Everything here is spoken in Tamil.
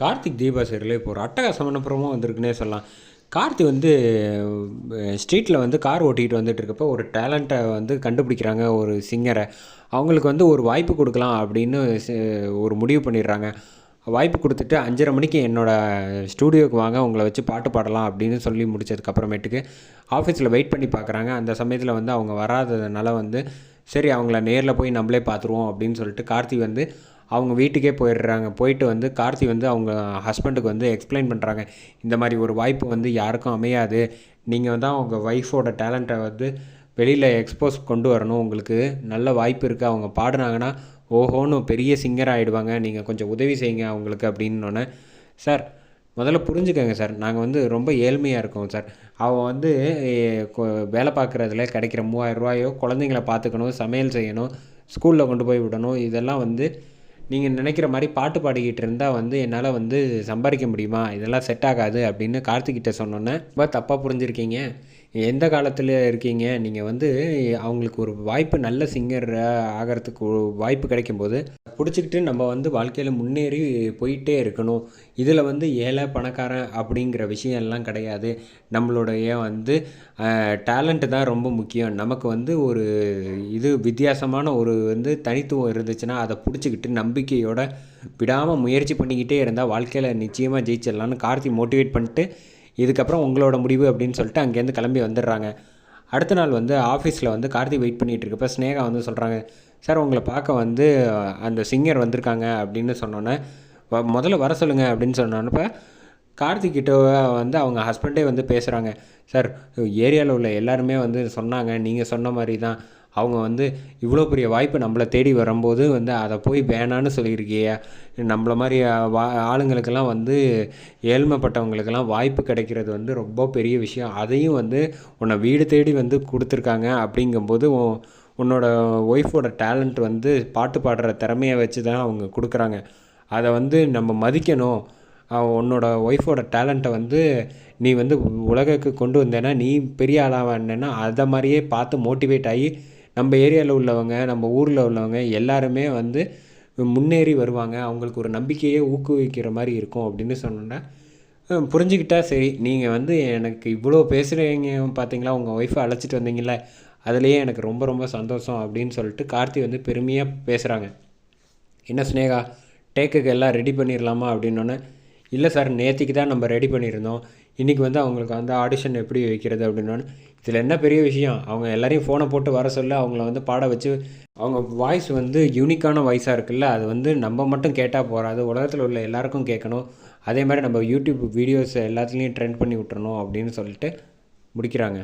கார்த்திக் தீபா சீரியல் இப்போ ஒரு அட்டகாசமான ப்ரோமோ வந்திருக்குன்னே சொல்லலாம். கார்த்தி வந்து ஸ்ட்ரீட்டில் வந்து கார் ஓட்டிகிட்டு வந்துட்டு இருக்கப்போ ஒரு டேலண்ட்டை வந்து கண்டுபிடிக்கிறாங்க. ஒரு சிங்கரை அவங்களுக்கு வந்து ஒரு வாய்ப்பு கொடுக்கலாம் அப்படின்னு ஒரு முடிவு பண்ணிடுறாங்க. வாய்ப்பு கொடுத்துட்டு அஞ்சரை மணிக்கு என்னோடய ஸ்டூடியோவுக்கு வாங்க உங்களை வச்சு பாட்டு பாடலாம் அப்படின்னு சொல்லி முடிச்சதுக்கப்புறமேட்டுக்கு ஆஃபீஸில் வெயிட் பண்ணி பார்க்குறாங்க அந்த சமயத்தில் வந்து அவங்க வராததுனால வந்து சரி அவங்கள நேரில் போய் நம்மளே பார்த்துருவோம் அப்படின்னு சொல்லிட்டு கார்த்தி வந்து அவங்க வீட்டுக்கே போயிடுறாங்க. போயிட்டு வந்து கார்த்தி வந்து அவங்க ஹஸ்பண்டுக்கு வந்து எக்ஸ்பிளைன் பண்ணுறாங்க இந்த மாதிரி ஒரு வாய்ப்பு வந்து யாருக்கும் அமையாது. நீங்கள் வந்து அவங்க ஒய்ஃபோட டேலண்ட்டை வந்து வெளியில் எக்ஸ்போஸ் கொண்டு வரணும். உங்களுக்கு நல்ல வாய்ப்பு இருக்குது அவங்க பாடினாங்கன்னா ஓஹோன்னு பெரிய சிங்கர் ஆகிடுவாங்க நீங்கள் கொஞ்சம் உதவி செய்யுங்க அவங்களுக்கு அப்படின்னோடனே சார் முதல்ல புரிஞ்சுக்கோங்க சார். நாங்கள் வந்து ரொம்ப ஏழ்மையாக இருக்கோம் சார். அவன் வந்து கொ- வேலை பார்க்குறதுல கிடைக்கிற மூவாயிரம் ரூபாயோ குழந்தைங்கள பார்த்துக்கணும் சமையல் செய்யணும் ஸ்கூலில் கொண்டு போய் விடணும். இதெல்லாம் வந்து நீங்கள் நினைக்கிற மாதிரி பாட்டு பாடிக்கிட்டு இருந்தால் வந்து என்னால் வந்து சம்பாதிக்க முடியுமா? இதெல்லாம் செட் ஆகாது அப்படின்னு கார்த்திகிட்ட சொன்னோன்னே ரொம்ப தப்பாக புரிஞ்சுருக்கீங்க. எந்த காலத்தில் இருக்கீங்க? நீங்கள் வந்து அவங்களுக்கு ஒரு வாய்ப்பு நல்ல சிங்கர் ஆகிறதுக்கு வாய்ப்பு கிடைக்கும்போது பிடிச்சிக்கிட்டு நம்ம வந்து வாழ்க்கையில் முன்னேறி போயிட்டே இருக்கணும். இதில் வந்து ஏழை பணக்காரன் அப்படிங்கிற விஷயம்லாம் கிடையாது. நம்மளுடைய வந்து டேலண்ட்டு தான் ரொம்ப முக்கியம். நமக்கு வந்து ஒரு இது வித்தியாசமான ஒரு வந்து தனித்துவம் இருந்துச்சுன்னா அதை பிடிச்சிக்கிட்டு நம்பிக்கையோட விடாமல் முயற்சி பண்ணிக்கிட்டே இருந்தால் வாழ்க்கையில் நிச்சயமாக ஜெயிச்சிடலான்னு கார்த்தி மோட்டிவேட் பண்ணிட்டு இதுக்கப்புறம் உங்களோட முடிவு அப்படின்னு சொல்லிட்டு அங்கேருந்து கிளம்பி வந்துடுறாங்க. அடுத்த நாள் வந்து ஆஃபீஸில் வந்து கார்த்தி வெயிட் பண்ணிகிட்டு இருக்கப்ப ஸ்னேகா வந்து சொல்கிறாங்க சார் உங்களை பார்க்க வந்து அந்த சிங்கர் வந்திருக்காங்க அப்படின்னு சொன்னோன்னே "வ- முதல்ல வர சொல்லுங்கள் அப்படின்னு சொன்னோன்னப்ப கார்த்திகிட்ட வந்து அவங்க ஹஸ்பண்டே வந்து பேசுகிறாங்க சார் ஏரியாவில் உள்ள எல்லாருமே வந்து சொன்னாங்க நீங்கள் சொன்ன மாதிரி தான் அவங்க வந்து இவ்வளோ பெரிய வாய்ப்பு நம்மளை தேடி வரும்போது வந்து அதை போய் வேணான்னு சொல்லியிருக்கிய. நம்மள மாதிரி வா ஆளுங்களுக்கெல்லாம் வந்து ஏழ்மைப்பட்டவங்களுக்கெல்லாம் வாய்ப்பு கிடைக்கிறது வந்து ரொம்ப பெரிய விஷயம். அதையும் வந்து உன்னை வீடு தேடி வந்து கொடுத்துருக்காங்க அப்படிங்கும்போது உன்னோட ஒய்ஃபோட டேலண்ட் வந்து பாட்டு பாடுற திறமையை வச்சு தான் அவங்க கொடுக்குறாங்க. அதை வந்து நம்ம மதிக்கணும். உன்னோட ஒய்ஃபோட டேலண்ட்டை வந்து நீ வந்து உலகுக்கு கொண்டு வந்தேன்னா நீ பெரிய ஆளாக வந்தேன்னா அதை மாதிரியே பார்த்து மோட்டிவேட் ஆகி நம்ம ஏரியாவில் உள்ளவங்க நம்ம ஊரில் உள்ளவங்க எல்லாருமே வந்து முன்னேறி வருவாங்க. அவங்களுக்கு ஒரு நம்பிக்கையே ஊக்குவிக்கிற மாதிரி இருக்கும் அப்படின்னு சொன்னோன்னே புரிஞ்சுக்கிட்டா சரி. நீங்கள் வந்து எனக்கு இவ்வளோ பேசுகிறீங்க பார்த்தீங்களா உங்கள் ஒய்ஃபை அழைச்சிட்டு வந்தீங்கள அதுலேயே எனக்கு ரொம்ப ரொம்ப சந்தோஷம் அப்படின்னு சொல்லிட்டு கார்த்தி வந்து பெருமையாக பேசுகிறாங்க என்ன ஸ்னேகா டேக்குக்கு எல்லாம் ரெடி பண்ணிடலாமா அப்படின்னோடனே இல்லை சார் நேற்றுக்கு தான் நம்ம ரெடி பண்ணியிருந்தோம். இன்றைக்கி வந்து அவங்களுக்கு வந்து ஆடிஷன் எப்படி வைக்கிறது அப்படின்னா இதில் என்ன பெரிய விஷயம் அவங்க எல்லாரையும் ஃபோனை போட்டு வர சொல்ல அவங்கள வந்து பாட வச்சு அவங்க வாய்ஸ் வந்து யூனிக்கான வாய்ஸாக இருக்குல்ல அது வந்து நம்ம மட்டும் கேட்டால் போகாது உலகத்தில் உள்ள எல்லாருக்கும் கேட்கணும். அதே மாதிரி நம்ம யூடியூப் வீடியோஸ் எல்லாத்துலேயும் ட்ரெண்ட் பண்ணி விட்டுறணும் அப்படின்னு சொல்லிட்டு முடிக்கிறாங்க.